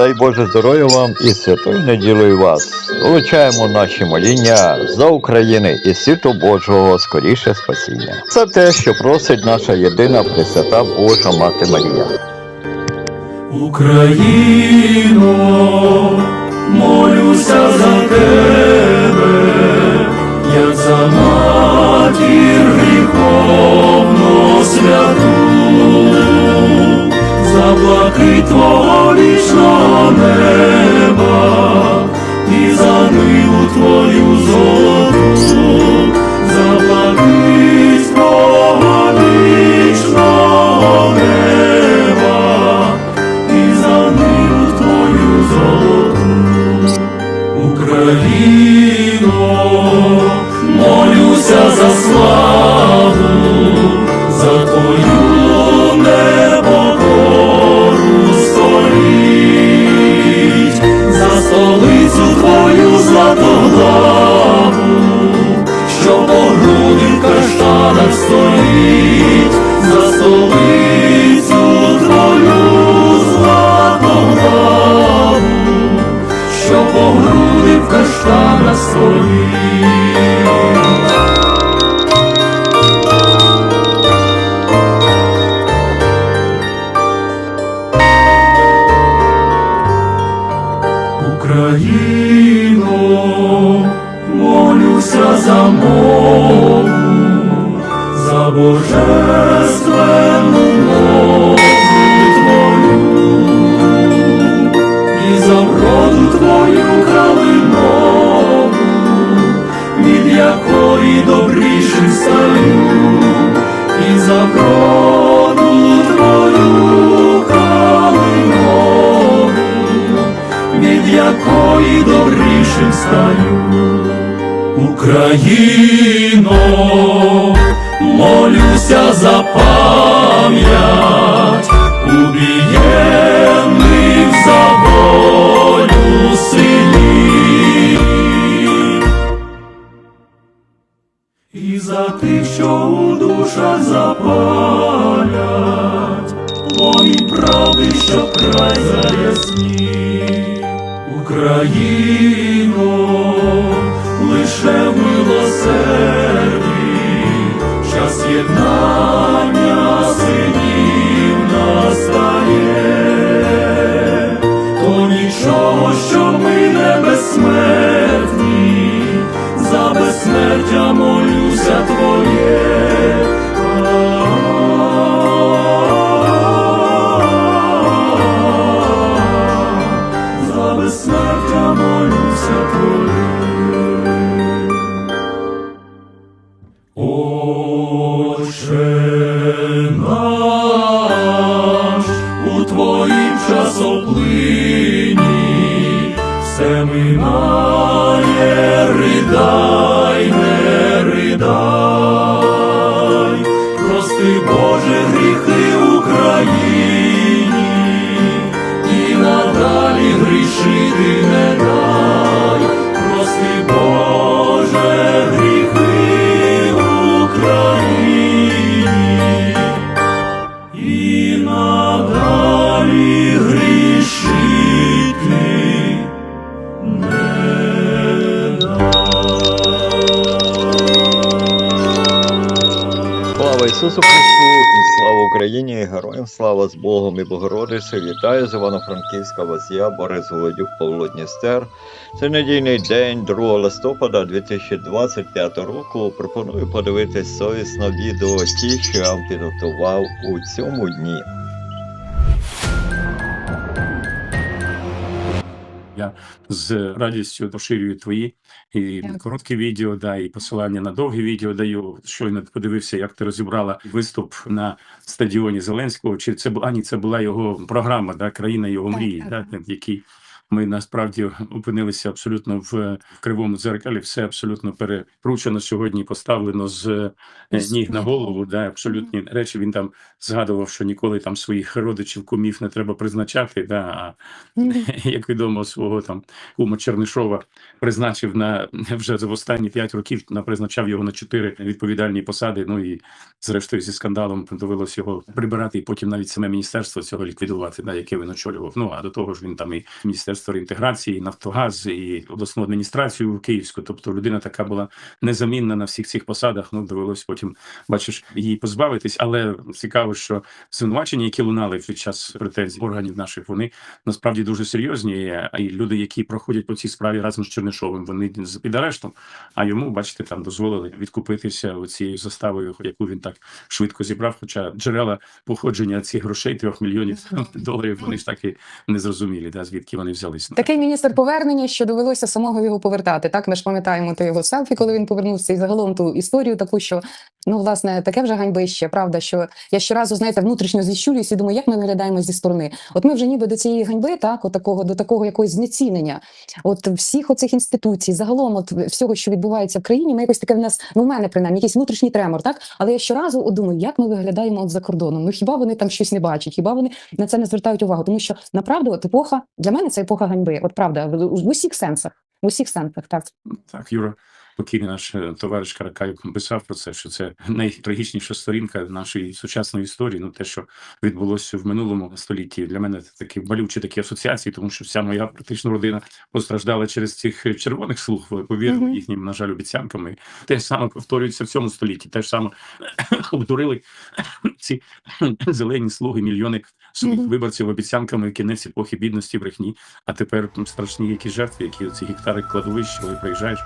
Дай Боже здоров'я вам і святою неділею вас. Долучаємо наші моління за України і світу Божого скоріше спасіння. Це те, що просить наша єдина Пресвята Божа Мати Марія. Україно, молюся за тебе, як за матір гріховну святу, за блакит твого вічного неба і за ниву твою золоту, по груди в каштана стоїть. Україно, молюся за пам'ять убієнних за волю синів. І за тих, що у душах запалять, Пломінь правди, що край заяснів. Україно, час єднання Ісусу Христу і слава Україні, і героям слава з Богом і Богородице. Вітаю з Івано-Франківська вас я, Борис Володюк, Павло Дністер. Це недільний день 2 листопада 2025 року. Пропоную подивитись совісно відео ті, що я вам підготував у цьому дні. Я з радістю поширюю твої і Дякую. короткі відео, да, і посилання на довгі відео даю. Щойно подивився, як ти розібрала виступ на стадіоні Зеленського. Чи це була ні, це була його програма, да, країна його Так, мрії, так. да, який Ми насправді опинилися абсолютно в, кривому дзеркалі. Все абсолютно перекручено сьогодні, поставлено з ніг на голову. Да, абсолютні речі. Він там згадував, що ніколи там своїх родичів, кумів не треба призначати. Да, а як відомо, свого там кума Чернишова призначив на вже за останні п'ять років на призначав його на чотири відповідальні посади. Ну і зрештою зі скандалом довелося його прибирати, і потім навіть саме міністерство цього ліквідувати, да, яке він очолював. Ну а до того ж він там і міністерство реінтеграції, і Нафтогаз, і обласну адміністрацію київську. Тобто людина така була незамінна на всіх цих посадах. Ну довелось потім, бачиш, її позбавитись. Але цікаво, що звинувачення, які лунали під час претензій органів наших, вони насправді дуже серйозні. І люди, які проходять по цій справі разом з Чернишовим, вони під арештом. А йому, бачите, там дозволили відкупитися цією заставою, яку він так швидко зібрав. Хоча джерела походження цих грошей трьох мільйонів доларів, вони ж так і не зрозумілі, да, звідки вони взялися. Такий міністр повернення, що довелося самого його повертати. Так ми ж пам'ятаємо то його селфі, коли він повернувся, і загалом ту історію таку, що ну власне таке вже ганьбище, правда, що я щоразу знаєте внутрішньо зіщулююсь і думаю, як ми виглядаємо зі сторони. От ми вже ніби до цієї ганьби, так, от такого до такого якогось знецінення, от всіх оцих інституцій, загалом, от всього, що відбувається в країні, ми якось таке в нас, ну в мене принаймні, якийсь внутрішній тремор, так. Але я щоразу думаю, як ми виглядаємо от за кордоном. Ну хіба вони там щось не бачать? Хіба вони на це не звертають увагу? Тому що направду от епоха для мене це епоха ганьби. От правда, в, усіх сенсах. В усіх сенсах, так. Так, Юра, покійний наш е, товариш Каракай писав про це, що це найтрагічніша сторінка нашої сучасної історії. Ну те, що відбулося в минулому столітті, для мене це такі болючі такі асоціації, тому що вся моя практично родина постраждала через цих червоних слуг, повірили Мгм. їхнім, на жаль, обіцянками. Те ж саме повторюється в цьому столітті. Те ж саме обдурили ці зелені слуги, мільйони своїх Мгм. виборців обіцянками в кінець епохи бідності, брехні. А тепер страшні які жертви, які оці гектари кладовищ, коли приїжджаєш,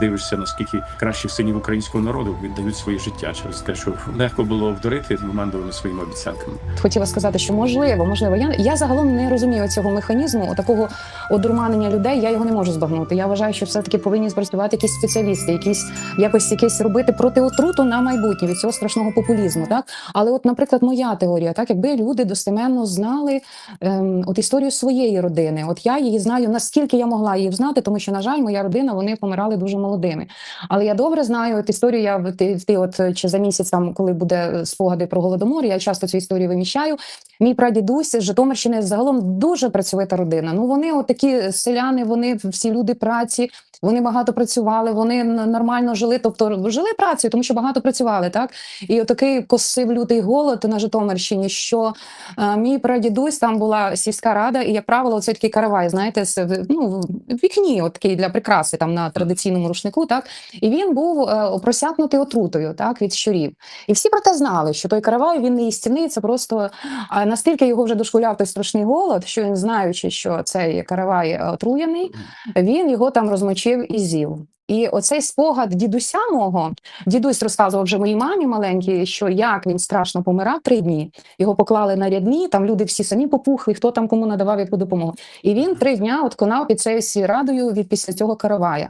дивишся, наскільки кращих синів українського народу віддають своє життя через те, що легко було вдурити командували своїми обіцянками. хотіла сказати, що можливо, можливо. Я, я загалом не розумію цього механізму, такого одурманення людей. Я його не можу збагнути. Я вважаю, що все таки повинні спрацювати якісь спеціалісти, якісь якось якісь робити протиотруту на майбутнє від цього страшного популізму. Так, але, от, наприклад, моя теорія, так якби люди достеменно знали ем, от історію своєї родини. От я її знаю наскільки я могла її знати, тому що на жаль, моя родина вони помирали дуже молодими. Але я добре знаю от історію. Я ти, ти от чи за місяць там, коли буде спогади про голодомор, я часто цю історію виміщаю. Мій прадідусь з Житомирщини загалом дуже працьовита родина. Ну вони от такі селяни, вони всі люди праці. Вони багато працювали, вони нормально жили, тобто жили працею, тому що багато працювали, так і отакий косив лютий голод на Житомирщині. Що е, мій прадідусь там була сільська рада, і як правило, це такий каравай, знаєте, з ну вікні, от такий для прикраси там на традиційному рушнику, так і він був е, просякнутий отрутою, так від щурів. І всі про те знали, що той каравай він не істинний, це просто настільки його вже дошкуляв той страшний голод, що він, знаючи, що цей каравай е, отруєний, він його там розмочив і з'їв. І оцей спогад дідуся мого, дідусь розказував вже моїй мамі маленькій, що як він страшно помирав три дні. Його поклали на рядні, там люди всі самі попухли, хто там кому надавав яку допомогу. І він три дня от конав під цією сільрадою від після цього каравая.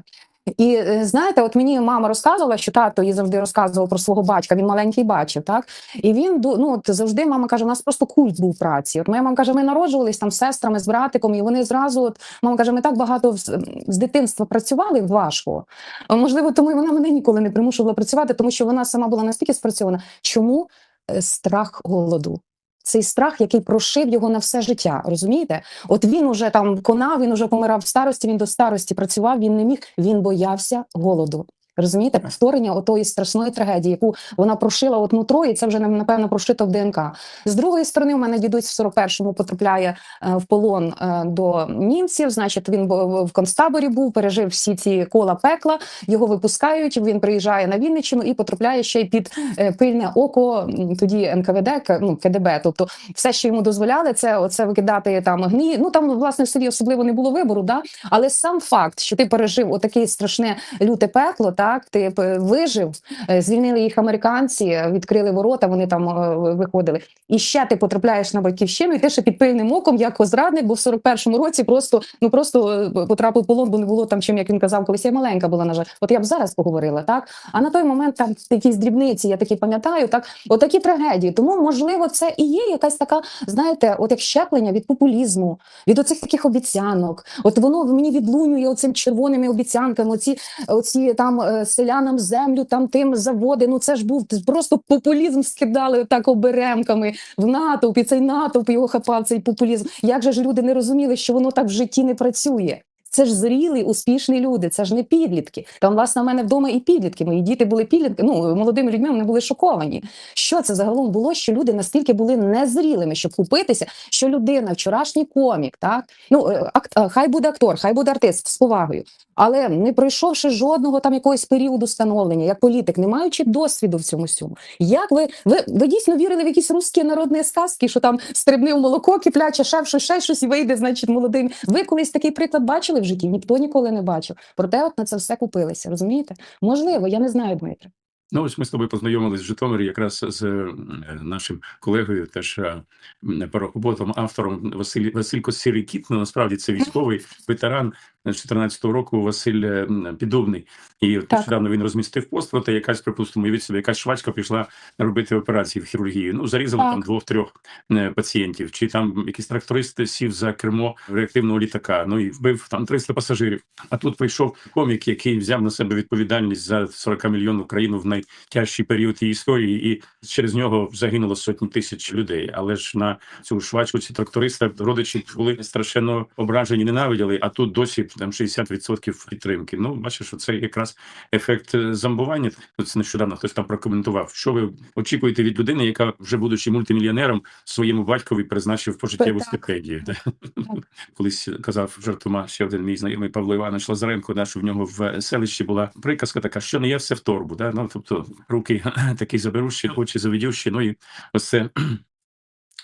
І е, знаєте, от мені мама розказувала, що тато їй завжди розказував про свого батька. Він маленький бачив, так і він ну от завжди мама каже: у нас просто культ був праці. От моя мама каже, ми народжувались там з сестрами, з братиком, і вони зразу, от мама каже, ми так багато з, з дитинства працювали важко. Можливо, тому і вона мене ніколи не примушувала працювати, тому що вона сама була настільки спрацьована. Чому Е, страх голоду? Цей страх, який прошив його на все життя, розумієте? От він уже там конав, він уже помирав в старості, він до старості працював, він не міг, він боявся голоду. Розумієте, повторення отої страшної трагедії, яку вона прошила от нутро, і це вже напевно прошито в ДНК. З другої сторони, у мене дідусь в 41-му потрапляє е, в полон е, до німців. Значить, він в концтаборі був, пережив всі ці кола пекла. Його випускають. Він приїжджає на Вінниччину і потрапляє ще й під е, пильне око тоді НКВД, ну КДБ. Тобто, все, що йому дозволяли, це оце викидати там гні. Ну там власне в селі особливо не було вибору, да але сам факт, що ти пережив отаке страшне люте пекло, так ти вижив, е, звільнили їх американці, відкрили ворота, вони там е, виходили. І ще ти потрапляєш на батьківщину, і ти ще під пильним оком, як зрадник, бо в 41-му році просто ну просто е, потрапив полон, бо не було там чим, як він казав, колись я маленька була, на жаль. От я б зараз поговорила, так. А на той момент там якісь дрібниці, я такі пам'ятаю, так, отакі трагедії. Тому, можливо, це і є якась така, знаєте, от як щеплення від популізму, від оцих таких обіцянок. От воно в мені відлунює оцим червоними обіцянками, оці, оці там е, селянам землю, там тим заводи. Ну це ж був просто популізм скидали так оберемками в натовп, і цей натовп його хапав цей популізм. Як же ж люди не розуміли, що воно так в житті не працює? Це ж зрілі, успішні люди, це ж не підлітки. Там, власне, у мене вдома і підлітки. Мої діти були підлітки. Ну молодими людьми вони були шоковані. Що це загалом було? Що люди настільки були незрілими, щоб купитися, що людина, вчорашній комік, так ну е, акт, е, хай буде актор, хай буде артист з повагою, але не пройшовши жодного там якогось періоду становлення, як політик, не маючи досвіду в цьому всьому. Як ви, ви, ви дійсно вірили в якісь русські народні сказки, що там стрибнив молоко, кипляче, ще щось, ще щось і вийде, значить, молодим. Ви колись такий приклад бачили в житті? Ніхто ніколи не бачив. Проте от на це все купилися. Розумієте? Можливо, я не знаю, Дмитре. Ну, ось ми з тобою познайомились в Житомирі якраз з е, нашим колегою, теж е, парохоботом, автором Василь Василько Сірикіт. Ну, насправді це військовий ветеран з 14-го року Василь е, Підобний. І нещодавно він розмістив пост, проте якась, припустимо, від себе, якась швачка пішла робити операції в хірургії. Ну, зарізали Так. там двох-трьох пацієнтів, чи там якийсь тракторист сів за кермо реактивного літака, ну і вбив там 300 пасажирів. А тут прийшов комік, який взяв на себе відповідальність за 40 мільйонну країну в найтяжчий період її історії, і через нього загинуло сотні тисяч людей. Але ж на цю швачку ці тракториста родичі були страшенно ображені, ненавиділи. А тут досі там 60% підтримки. Ну бачиш, що це якраз ефект е, зомбування. Тут нещодавно хтось там прокоментував. Що ви очікуєте від людини, яка вже будучи мультимільйонером, своєму батькові призначив пожиттєву стипендію? Колись казав жартома ще один мій знайомий Павло Іванович Лазаренко, да, що в нього в селищі була приказка така, що не є все в торбу. Да? Ну, тобто руки такі заберущі, очі заведющі. Ну і ось це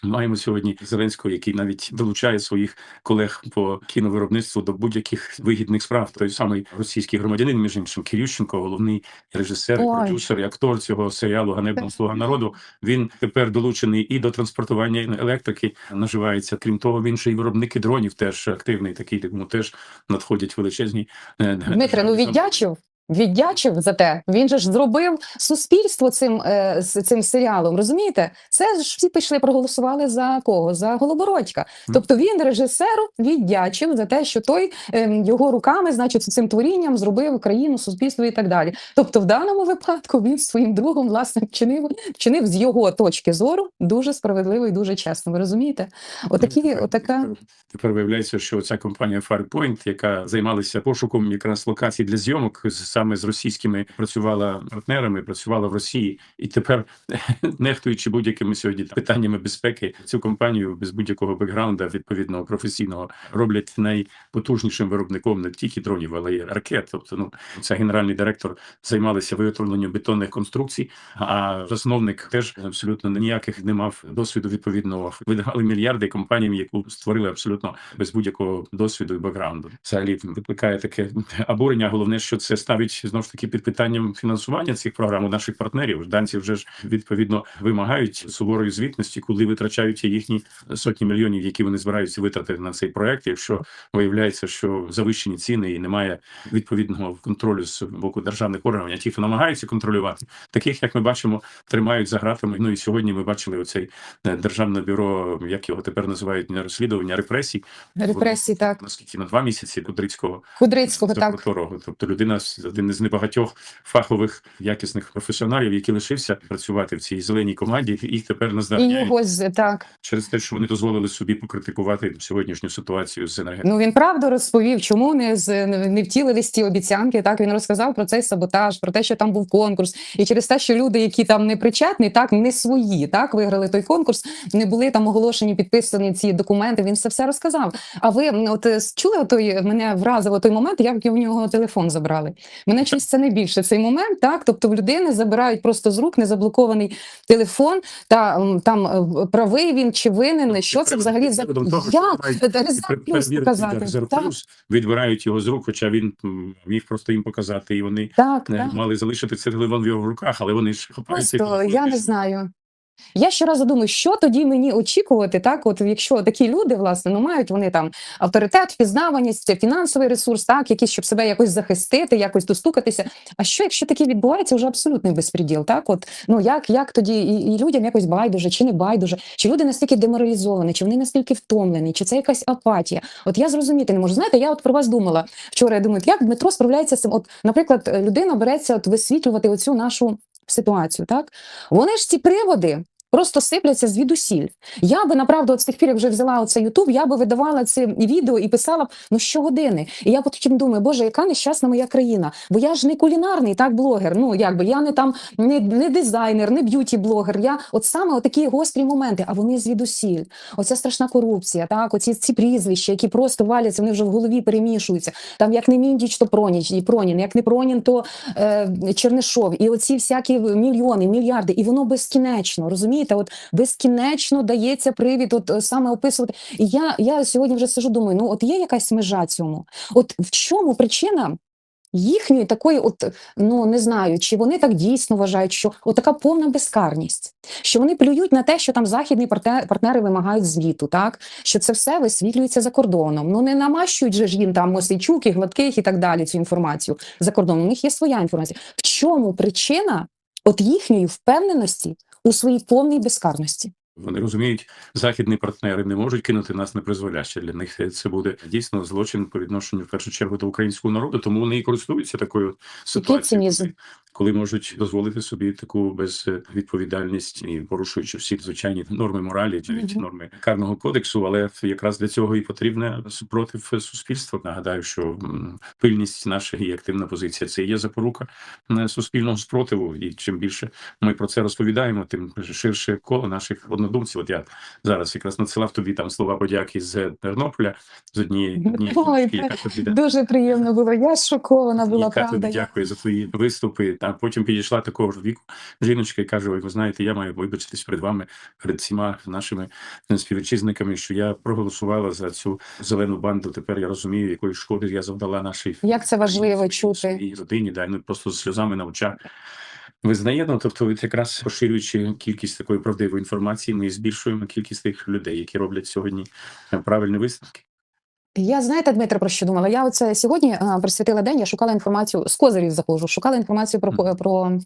Маємо сьогодні Зеленського, який навіть долучає своїх колег по кіновиробництву до будь-яких вигідних справ. Той самий російський громадянин, між іншим, Кирющенко, головний режисер, Ой. продюсер і актор цього серіалу Ганебна слуга народу. Він тепер долучений і до транспортування електрики. Наживається. Крім того, він ще й виробники дронів теж активний. Такий тому теж надходять величезні е, Дмитре, ну віддячив. Віддячив за те. Він же ж зробив суспільство цим, е, цим серіалом. Розумієте? Це ж всі пішли, проголосували за кого? За Голобородька. Тобто він режисеру віддячив за те, що той ем, його руками, значить, цим творінням зробив країну, суспільство і так далі. Тобто, в даному випадку він своїм другом власне вчинив, вчинив з його точки зору дуже справедливо і дуже чесно. Ви розумієте? Отакі, отака. Тепер виявляється, що ця компанія Firepoint, яка займалася пошуком якраз локацій для зйомок, з- саме з російськими працювала партнерами, працювала в Росії, і тепер, нехтуючи будь-якими сьогодні питаннями безпеки, цю компанію без будь-якого бекграунда відповідного професійного роблять найпотужнішим виробником не тільки дронів, але й ракет. Тобто, ну ця генеральний директор займалися виготовленням бетонних конструкцій, а засновник теж абсолютно ніяких не мав досвіду відповідного. Видавали мільярди компаніям, яку створили абсолютно без будь-якого досвіду і бекграунду. Взагалі викликає таке обурення. Головне, що це ставить знову ж таки під питанням фінансування цих програм у наших партнерів. Данці вже ж відповідно вимагають суворої звітності, куди витрачаються їхні сотні мільйонів, які вони збираються витратити на цей проект. Якщо виявляється, що завищені ціни і немає відповідного контролю з боку державних органів, хто намагаються контролювати, таких як ми бачимо, тримають за гратами. Ну і сьогодні ми бачили оцей е, державне бюро, як його тепер називають не розслідування, а репресій. Репресії, так. наскільки на два місяці Кудрицького Худрицького, так. Тобто людина з- один із небагатьох фахових якісних професіоналів, який лишився працювати в цій зеленій команді, і їх тепер наздоганяють його так. через те, що вони дозволили собі покритикувати сьогоднішню ситуацію з енергетикою. Ну він правду розповів, чому не з не втілились ті обіцянки. Так він розказав про цей саботаж, про те, що там був конкурс, і через те, що люди, які там не причетні, так не свої, так виграли той конкурс, не були там оголошені, підписані ці документи. Він це все розказав. А ви от чули той мене вразив той момент, як в нього телефон забрали? Мене чомусь це найбільше цей момент, так? Тобто в людини забирають просто з рук незаблокований телефон, та там е, правий він чи винен. Що це взагалі за відбирають його з рук, хоча він міг просто їм показати, і вони так, не мали залишити цей телефон в його руках, але вони ж хапають Просто я не знаю. Я щоразу думаю, що тоді мені очікувати, так, от якщо такі люди, власне, ну мають вони там авторитет, впізнаваність, фінансовий ресурс, так, якийсь, щоб себе якось захистити, якось достукатися. А що, якщо таке відбувається, вже абсолютний безпреділ, так? От ну як, як тоді і, і людям якось байдуже, чи не байдуже, чи люди настільки деморалізовані, чи вони настільки втомлені, чи це якась апатія? От я зрозуміти не можу. Знаєте, я от про вас думала вчора. Я думаю, як Дмитро справляється з цим? От, наприклад, людина береться от висвітлювати оцю нашу ситуацію, так? Вони ж ці приводи просто сипляться звідусіль. Я би направду от з тих пір, як вже взяла оцей Ютуб, я би видавала це відео і писала б ну щогодини. І я потім думаю, боже, яка нещасна моя країна. Бо я ж не кулінарний так блогер. Ну якби я не там не, не дизайнер, не б'юті-блогер. Я от саме отакі гострі моменти, а вони звідусіль. Оця страшна корупція, так, оці ці прізвища, які просто валяться, вони вже в голові перемішуються. Там як не міндіч, то проніч, і пронін, як не пронін, то е, Чернишов. І оці всякі мільйони, мільярди, і воно безкінечно. Розумієте? От безкінечно дається привід, от е, саме описувати. І я, я сьогодні вже сижу, думаю, ну от є якась межа цьому. От в чому причина? Їхньої такої, от ну не знаю, чи вони так дійсно вважають, що от така повна безкарність, що вони плюють на те, що там західні партнери, вимагають звіту, так що це все висвітлюється за кордоном. Ну не намащують же ж їм там Мосейчук і гладких і так далі цю інформацію за кордоном. У них є своя інформація. В чому причина от їхньої впевненості у своїй повній безкарності? Вони розуміють, західні партнери не можуть кинути нас на призволяще. Для них це буде дійсно злочин по відношенню в першу чергу до українського народу. Тому вони і користуються такою ситуацією. Коли, можуть дозволити собі таку безвідповідальність і порушуючи всі звичайні норми моралі, навіть норми карного кодексу. Але якраз для цього і потрібне супротив суспільства. Нагадаю, що пильність наша і активна позиція це є запорука суспільного спротиву. І чим більше ми про це розповідаємо, тим ширше коло наших однодумців. От я зараз якраз надсилав тобі там слова подяки з Тернополя з однієї яка тобі Дуже приємно було. Я шокована була яка правда. Дякує за твої виступи. Та потім підійшла такого ж віку жіночка і каже: Ой, ви знаєте, я маю вибачитись перед вами, перед всіма нашими співвітчизниками, що я проголосувала за цю зелену банду. Тепер я розумію, якої шкоди я завдала нашій Як це важливо чути. своїй родині, да, ну просто з сльозами на очах. Визнає, ну тобто, якраз поширюючи кількість такої правдивої інформації, ми збільшуємо кількість тих людей, які роблять сьогодні е, правильні висновки. Я знаєте, Дмитро, про що думала? Я оце сьогодні а, присвятила день. Я шукала інформацію з козирів заходжу, шукала інформацію про про.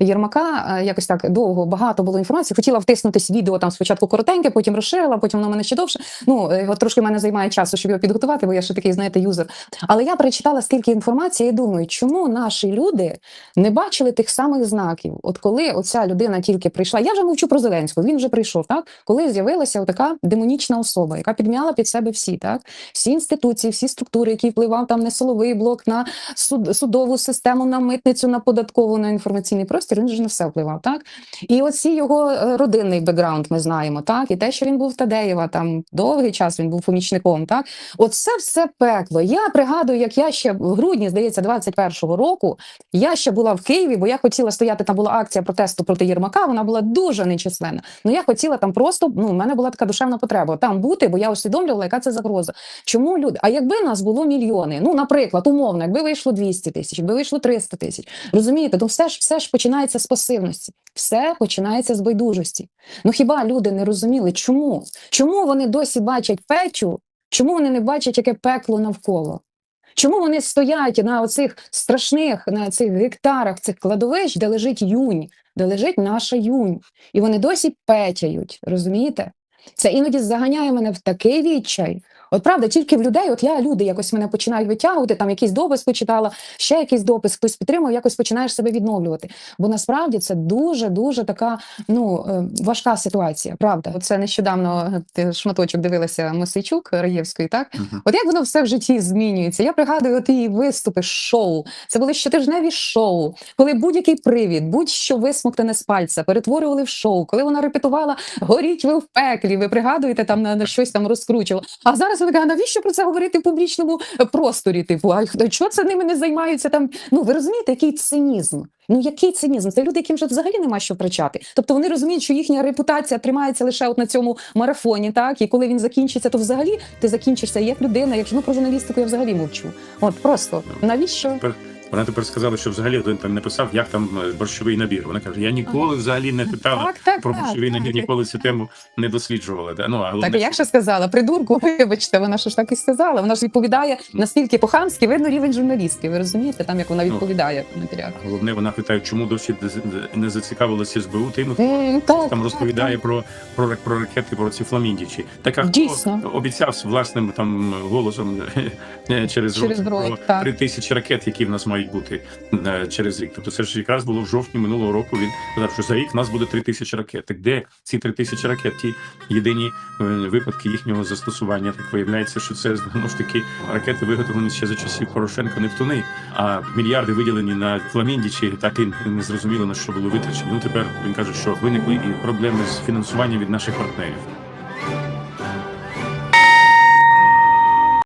Єрмака якось так довго багато було інформації. Хотіла втиснутись відео там спочатку коротеньке, потім розширила, потім воно мене ще довше. Ну е, от трошки мене займає часу, щоб його підготувати, бо я ще такий, знаєте, юзер. Але я перечитала стільки інформації і думаю, чому наші люди не бачили тих самих знаків? От коли оця людина тільки прийшла, я вже мовчу про Зеленського, він вже прийшов, так коли з'явилася така демонічна особа, яка підмяла під себе всі, так всі інституції, всі структури, які впливав там на силовий блок, на суд, судову систему, на митницю, на податкову, на інформаційний простір. Він же на все впливав, так і оці його е, родинний бекграунд ми знаємо, так і те, що він був в Тадеєва, там довгий час він був помічником, так оце все пекло. Я пригадую, як я ще в грудні, здається, 21-го року я ще була в Києві, бо я хотіла стояти. Там була акція протесту проти Єрмака. Вона була дуже нечисленна. Ну я хотіла там просто. Ну, в мене була така душевна потреба там бути, бо я усвідомлювала, яка це загроза. Чому люди? А якби нас було мільйони? Ну, наприклад, умовно, якби вийшло 200 тисяч, якби вийшло 300 тисяч. Розумієте, то все ж все ж починається з пасивності, все починається з байдужості. Ну хіба люди не розуміли, чому? Чому вони досі бачать печу? Чому вони не бачать, яке пекло навколо? Чому вони стоять на оцих страшних на цих гектарах цих кладовищ, де лежить юнь, де лежить наша юнь, і вони досі петяють, розумієте? Це іноді заганяє мене в такий відчай. От правда, тільки в людей, от я люди якось мене починають витягувати, там якийсь допис почитала, ще якийсь допис, хтось підтримав, якось починаєш себе відновлювати. Бо насправді це дуже дуже така ну е, важка ситуація. Правда, це нещодавно е, ти шматочок дивилася Мосейчук Раєвської, так Мгм. От як воно все в житті змінюється? Я пригадую от її виступи, шоу. Це були щотижневі шоу, коли будь-який привід, будь-що висмоктане з пальця, перетворювали в шоу. Коли вона репетувала Горіть ви в пеклі, ви пригадуєте там на, щось там розкручувала. А зараз така, а навіщо про це говорити в публічному просторі? Типу, а чого це ними не займаються там? Ну ви розумієте, який цинізм? Ну який цинізм? Це люди, яким вже взагалі нема що втрачати. Тобто вони розуміють, що їхня репутація тримається лише от на цьому марафоні, так і коли він закінчиться, то взагалі ти закінчишся як людина. Якщо ну про журналістику я взагалі мовчу. От просто навіщо? Вона тепер сказала, що взагалі один там не писав, як там е, борщовий набір. Вона каже: я ніколи взагалі не питала Так, так, про борщовий так. набір, ніколи цю тему не досліджувала. Да? Ну а головне, Так як ще сказала, придурку, вибачте, вона ж так і сказала. Вона ж відповідає настільки по-хамськи, видно рівень журналістки. Ви розумієте, там як вона Ну. відповідає в матеріалах. головне, вона питає, чому досі не зацікавилася СБУ тим, М, так, там розповідає так. про, про, про ракети, про ці фламіндічі. Так а Дійсно. хто обіцяв власним там голосом е, через, Через рот рот, про три тисячі ракет, які в нас мають бути е, через рік. Тобто це ж якраз було в жовтні минулого року. Він казав, що за рік в нас буде три тисячі ракет. Так де ці три тисячі ракет? Ті єдині е, випадки їхнього застосування. Так виявляється, що це знову ж таки ракети виготовлені ще за часів Порошенка Нептуни, а мільярди виділені на фламіндічі, так і не зрозуміло на що були витрачені. Ну тепер він каже, що виникли і проблеми з фінансуванням від наших партнерів.